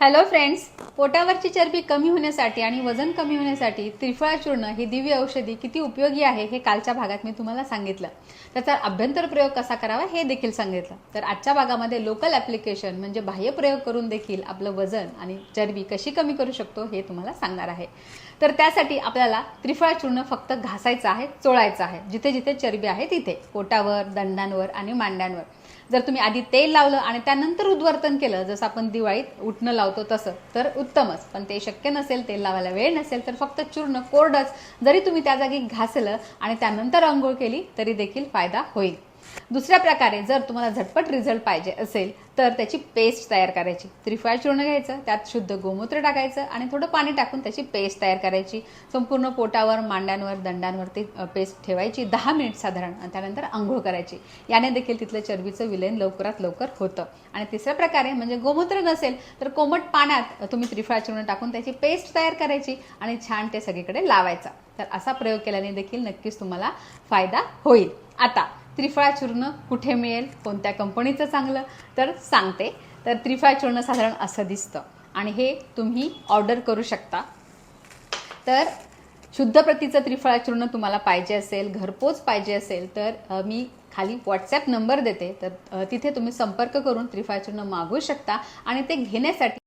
Hello friends पोटावरची चरबी कमी होण्यासाठी आणि वजन कमी होण्यासाठी त्रिफळा चूर्ण ही दिव्य औषधी किती उपयोगी आहे हे कालच्या भागात मी तुम्हाला सांगितलं. त्याचा अभ्यंतर प्रयोग कसा करावा हे देखील सांगितलं. तर आजच्या भागामध्ये लोकल ॲप्लिकेशन म्हणजे बाह्य प्रयोग करून देखील आपलं वजन आणि चरबी कशी कमी करू शकतो हे तुम्हाला सांगणार आहे. तर त्यासाठी आपल्याला त्रिफळा चूर्ण फक्त घासायचं आहे चोळायचं आहे. जिथे जिथे चरबी आहे तिथे. पोटावर दंडांवर आणि मांड्यांवर. जर तुम्ही आधी तेल लावलं आणि त्यानंतर उद्वर्तन केलं जसं आपण दिवाळीत उठणं लावतो तसं तर उत्तमच. पण ते शक्य नसेल तेल लावायला वेळ नसेल तर फक्त चूर्ण कोरडच जरी तुम्ही त्या जागी घासलं आणि त्यानंतर आंघोळ केली तरी देखील फायदा होईल. दुसऱ्या प्रकारे जर तुम्हाला झटपट रिझल्ट पाहिजे असेल तर त्याची पेस्ट तयार करायची. त्रिफळा चूर्ण घ्यायचं त्यात शुद्ध गोमूत्र टाकायचं आणि थोडं पाणी टाकून त्याची पेस्ट तयार करायची. संपूर्ण पोटावर मांड्यांवर दंडांवरती पेस्ट ठेवायची दहा मिनिट साधारण आणि त्यानंतर आंघोळ करायची. याने देखील तिथलं चरबीचं विलयन लवकरात लवकर होतं. आणि तिसऱ्या प्रकारे म्हणजे गोमूत्र नसेल तर कोमट पाण्यात तुम्ही त्रिफळा चूर्ण टाकून त्याची पेस्ट तयार करायची आणि छान ते सगळीकडे लावायचा. तर असा प्रयोग केल्याने देखील नक्कीच तुम्हाला फायदा होईल. आता त्रिफळा चूर्ण कुठे मिळेल? कोणत्या कंपनीचं चांगलं? तर सांगते. तर त्रिफळा चूर्ण साधारण असं दिसतं. आणि हे तुम्ही ऑर्डर करू शकता. तर शुद्ध प्रतीचं त्रिफळा चूर्ण तुम्हाला पाहिजे असेल घरपोच पाहिजे असेल तर मी खाली व्हॉट्सॲप नंबर देते. तर तिथे तुम्ही संपर्क करून त्रिफळा चूर्ण मागवू शकता आणि ते घेण्यासाठी